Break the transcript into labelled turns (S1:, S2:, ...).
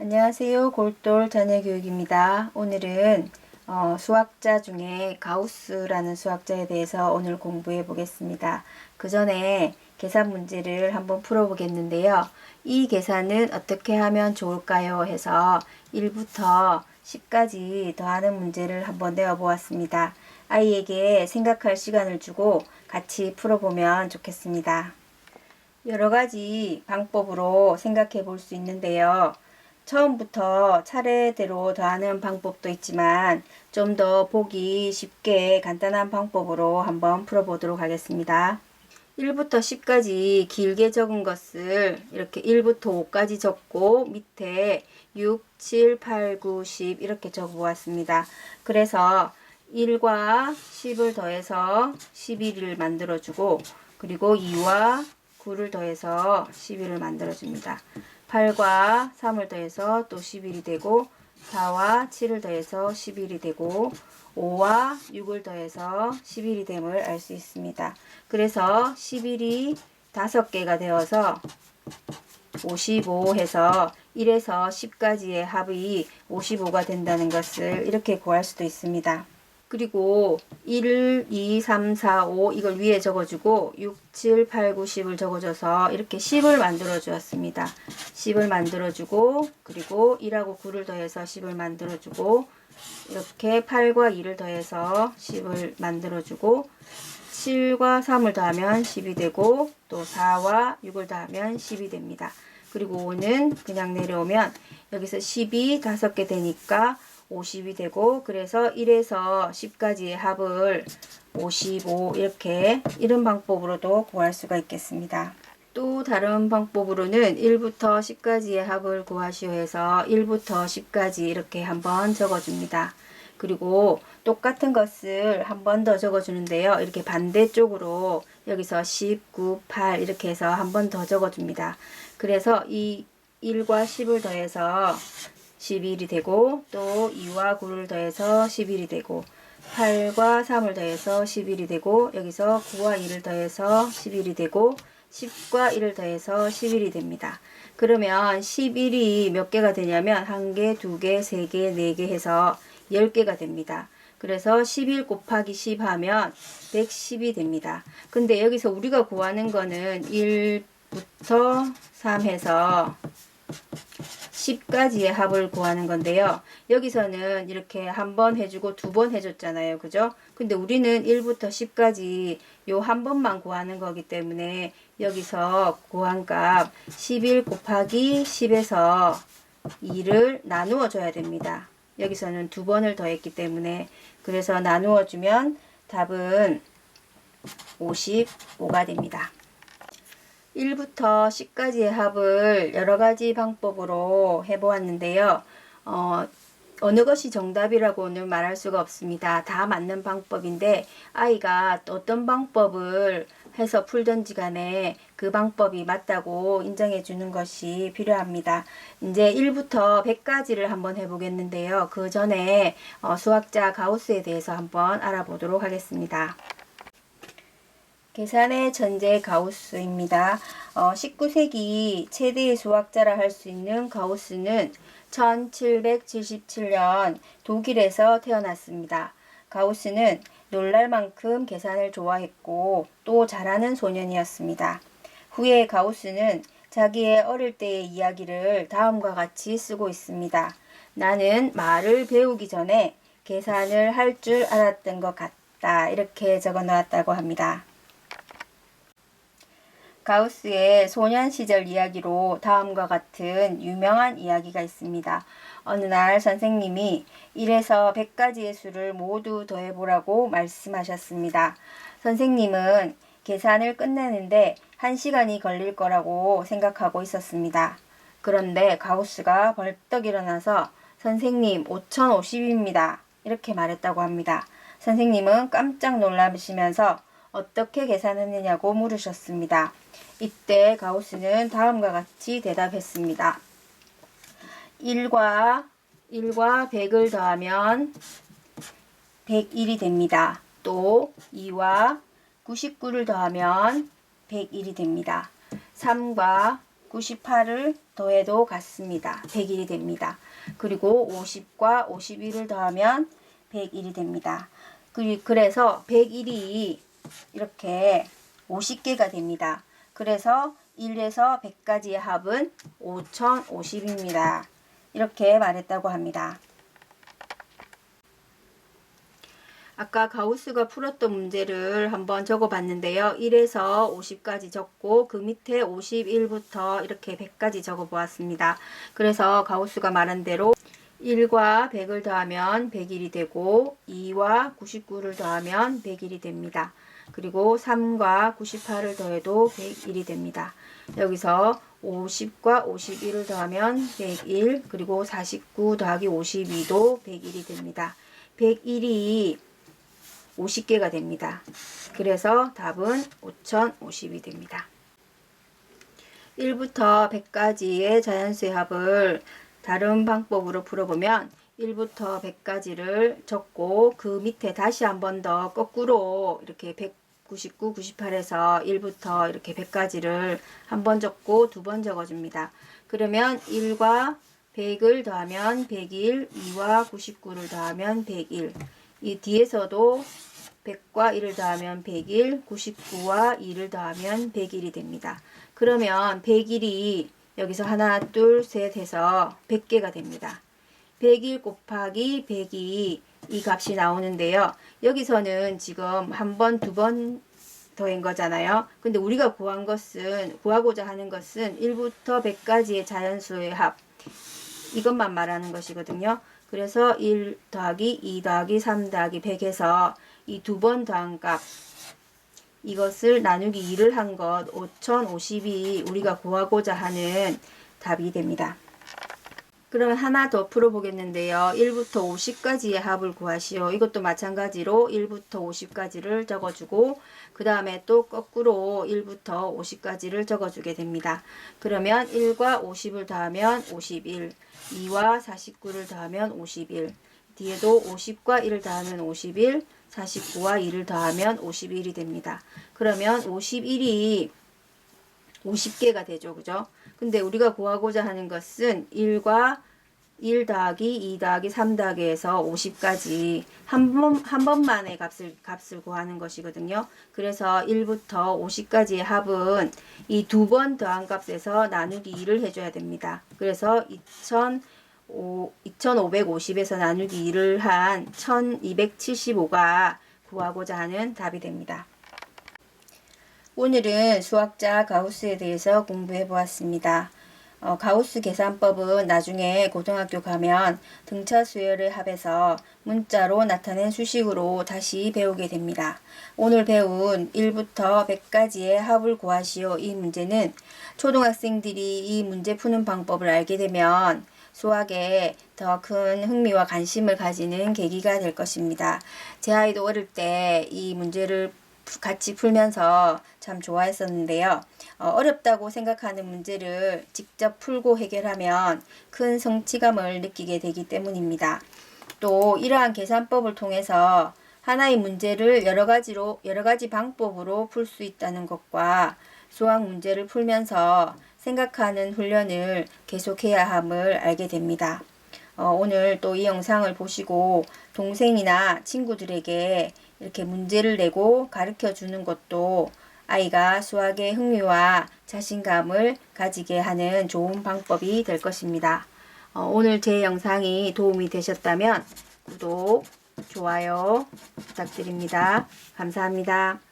S1: 안녕하세요. 골돌 자녀교육입니다. 오늘은 어, 수학자 중에 가우스라는 수학자에 대해서 오늘 공부해 보겠습니다. 그 전에 계산 문제를 한번 풀어 보겠는데요. 이 계산은 어떻게 하면 좋을까요? 해서 1부터 10까지 더하는 문제를 한번 내어 보았습니다. 아이에게 생각할 시간을 주고 같이 풀어보면 좋겠습니다. 여러 가지 방법으로 생각해 볼 수 있는데요. 처음부터 차례대로 더하는 방법도 있지만 좀 더 보기 쉽게 간단한 방법으로 한번 풀어보도록 하겠습니다. 1부터 10까지 길게 적은 것을 이렇게 1부터 5까지 적고 밑에 6, 7, 8, 9, 10 이렇게 적어 보았습니다. 그래서 1과 10을 더해서 11을 만들어주고 그리고 2와 9를 더해서 11을 만들어줍니다. 8과 3을 더해서 또 11이 되고 4와 7을 더해서 11이 되고 5와 6을 더해서 11이 됨을 알 수 있습니다. 그래서 11이 5개가 되어서 55 해서 1에서 10까지의 합이 55가 된다는 것을 이렇게 구할 수도 있습니다. 그리고 1, 2, 3, 4, 5 이걸 위에 적어주고 6, 7, 8, 9, 10을 적어줘서 이렇게 10을 만들어 주었습니다. 10을 만들어 주고 그리고 1하고 9를 더해서 10을 만들어 주고 이렇게 8과 2를 더해서 10을 만들어 주고 7과 3을 더하면 10이 되고 또 4와 6을 더하면 10이 됩니다. 그리고 5는 그냥 내려오면 여기서 10이 5개 되니까 50이 되고 그래서 1에서 10까지의 합을 55 이렇게 이런 방법으로도 구할 수가 있겠습니다. 또 다른 방법으로는 1부터 10까지의 합을 구하시오 해서 1부터 10까지 이렇게 한번 적어줍니다. 그리고 똑같은 것을 한 번 더 적어주는데요. 이렇게 반대쪽으로 여기서 10, 9, 8 이렇게 해서 한 번 더 적어줍니다. 그래서 이 1과 10을 더해서 11이 되고 또 2와 9를 더해서 11이 되고 8과 3을 더해서 11이 되고 여기서 9와 2를 더해서 11이 되고 10과 1을 더해서 11이 됩니다. 그러면 11이 몇 개가 되냐면 1개, 2개, 3개, 4개 해서 10개가 됩니다. 그래서 11 곱하기 10 하면 110이 됩니다. 근데 여기서 우리가 구하는 거는 1부터 3 해서 10까지의 합을 구하는 건데요. 여기서는 이렇게 한 번 해주고 두 번 해줬잖아요. 그죠? 근데 우리는 1부터 10까지 요 한 번만 구하는 거기 때문에 여기서 구한 값 11 곱하기 10에서 2를 나누어 줘야 됩니다. 여기서는 두 번을 더했기 때문에 그래서 나누어 주면 답은 55가 됩니다. 1부터 10까지의 합을 여러 가지 방법으로 해보았는데요. 어, 어느 것이 정답이라고는 말할 수가 없습니다. 다 맞는 방법인데 아이가 어떤 방법을 해서 풀든지 간에 그 방법이 맞다고 인정해 주는 것이 필요합니다. 이제 1부터 100까지를 한번 해보겠는데요. 그 전에 어, 수학자 가우스에 대해서 한번 알아보도록 하겠습니다. 계산의 전제 가우스입니다. 어, 19세기 최대의 수학자라 할 수 있는 가우스는 1777년 독일에서 태어났습니다. 가우스는 놀랄 만큼 계산을 좋아했고 또 잘하는 소년이었습니다. 후에 가우스는 자기의 어릴 때의 이야기를 다음과 같이 쓰고 있습니다. 나는 말을 배우기 전에 계산을 할 줄 알았던 것 같다. 이렇게 적어 놓았다고 합니다. 가우스의 소년 시절 이야기로 다음과 같은 유명한 이야기가 있습니다. 어느 날 선생님이 1에서 100까지의 수를 모두 더해보라고 말씀하셨습니다. 선생님은 계산을 끝내는데 1시간이 걸릴 거라고 생각하고 있었습니다. 그런데 가우스가 벌떡 일어나서 선생님 5050입니다. 이렇게 말했다고 합니다. 선생님은 깜짝 놀라시면서 어떻게 계산했느냐고 물으셨습니다. 이때 가우스는 다음과 같이 대답했습니다. 1과 1과 100을 더하면 101이 됩니다. 또 2와 99를 더하면 101이 됩니다. 3과 98을 더해도 같습니다. 101이 됩니다. 그리고 50과 51을 더하면 101이 됩니다. 그리- 그래서 101이 이렇게 50개가 됩니다. 그래서 1에서 100까지의 합은 5050입니다. 이렇게 말했다고 합니다. 아까 가우스가 풀었던 문제를 한번 적어 봤는데요. 1에서 50까지 적고 그 밑에 51부터 이렇게 100까지 적어 보았습니다. 그래서 가우스가 말한 대로 1과 100을 더하면 101이 되고 2와 99를 더하면 101이 됩니다. 그리고 3과 98을 더해도 101이 됩니다. 여기서 50과 51을 더하면 101 그리고 49 더하기 52도 101이 됩니다. 101이 50개가 됩니다. 그래서 답은 5050이 됩니다. 1부터 100까지의 자연수의 합을 다른 방법으로 풀어보면 1부터 100까지를 적고 그 밑에 다시 한 번 더 거꾸로 이렇게 199, 98에서 1부터 이렇게 100까지를 한 번 적고 두 번 적어줍니다. 그러면 1과 100을 더하면 101, 2와 99를 더하면 101. 이 뒤에서도 100과 1을 더하면 101, 99와 2를 더하면 101이 됩니다. 그러면 101이 여기서 하나, 둘, 셋 해서 100개가 됩니다. 101 곱하기 102 이 값이 나오는데요. 여기서는 지금 한 번, 두 번 더한 거잖아요. 근데 우리가 구한 것은, 구하고자 하는 것은 1부터 100까지의 자연수의 합. 이것만 말하는 것이거든요. 그래서 1 더하기 2 더하기 3 더하기 100에서 이 두 번 더한 값 이것을 나누기 2를 한 것 5050이 우리가 구하고자 하는 답이 됩니다. 그러면 하나 더 풀어보겠는데요. 1부터 50까지의 합을 구하시오. 이것도 마찬가지로 1부터 50까지를 적어주고 그 다음에 또 거꾸로 1부터 50까지를 적어주게 됩니다. 그러면 1과 50을 더하면 51, 2와 49를 더하면 51, 뒤에도 50과 1을 더하면 51, 49와 2를 더하면 51이 됩니다. 그러면 51이 50개가 되죠. 그죠? 근데 우리가 구하고자 하는 것은 1과 1 더하기 2 더하기 3 더하기 해서 50까지 한 번, 한 번만의 값을, 값을 구하는 것이거든요. 그래서 1부터 50까지의 합은 이 두 번 더한 값에서 나누기 2를 해줘야 됩니다. 그래서 2000, 2550에서 나누기 2를 한 1275가 구하고자 하는 답이 됩니다. 오늘은 수학자 가우스에 대해서 공부해 보았습니다. 어, 가우스 계산법은 나중에 고등학교 가면 등차 수열의 합에서 문자로 나타낸 수식으로 다시 배우게 됩니다. 오늘 배운 1부터 100까지의 합을 구하시오 이 문제는 초등학생들이 이 문제 푸는 방법을 알게 되면 수학에 더 큰 흥미와 관심을 가지는 계기가 될 것입니다. 제 아이도 어릴 때 이 문제를 같이 풀면서 참 좋아했었는데요. 어, 렵다고 생각하는 문제를 직접 풀고 해결하면 큰 성취감을 느끼게 되기 때문입니다. 또 이러한 계산법을 통해서 하나의 문제를 여러 가지로 여러 가지 방법으로 풀 수 있다는 것과 수학 문제를 풀면서 생각하는 훈련을 계속해야 함을 알게 됩니다. 어, 오늘 또 이 영상을 보시고 동생이나 친구들에게 이렇게 문제를 내고 가르쳐 주는 것도 아이가 수학의 흥미와 자신감을 가지게 하는 좋은 방법이 될 것입니다. 어, 오늘 제 영상이 도움이 되셨다면 구독, 좋아요 부탁드립니다. 감사합니다.